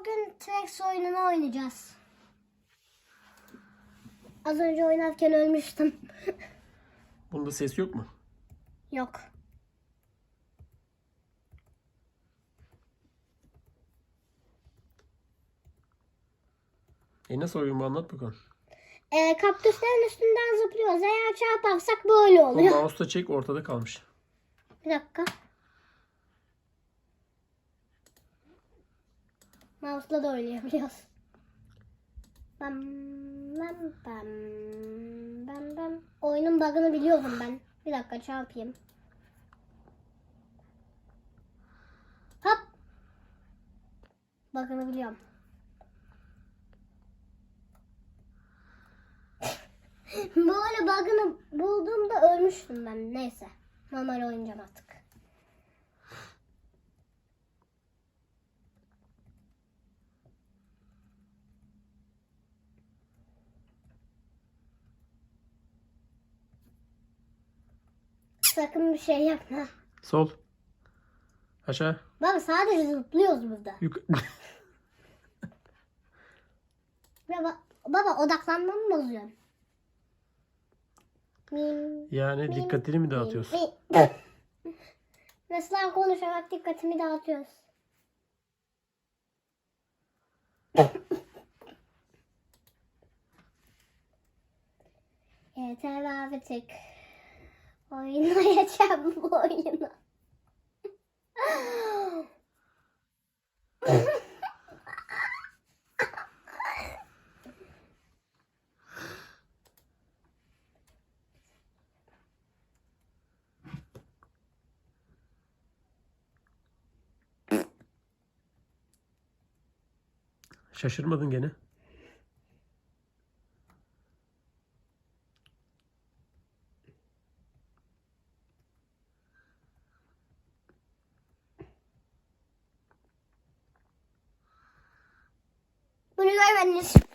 bugün Trex oyununu oynayacağız. Az önce oynarken ölmüştüm. Bunda ses yok mu? Yok. E nasıl oyun bu anlat bakalım. Ee, kaktüslerin üstünden zıplıyoruz. Eğer çarparsak böyle Bu oluyor. mouse'la çek ortada kalmış. Bir dakika. Mouse'la da oynayabiliyoruz. Bam bam bam bam bam. Oyunun bug'ını biliyorum ben. Bir dakika çarpayım. Hop. Bug'ını biliyorum. Böyle bug'ını bulduğumda ölmüştüm ben. Neyse. Normal oynayacağım artık. Sakın bir şey yapma. Sol. Aşağı. Baba sadece zıplıyoruz burada. Yuk Baba, baba odaklanmamı bozuyorsun. Yani dikkatini mi dağıtıyorsun? mi. Mesela konuşarak dikkatimi dağıtıyoruz. Yeter artık. Oynayacağım bu oyunu. Şaşırmadın gene. Bunu görmediniz.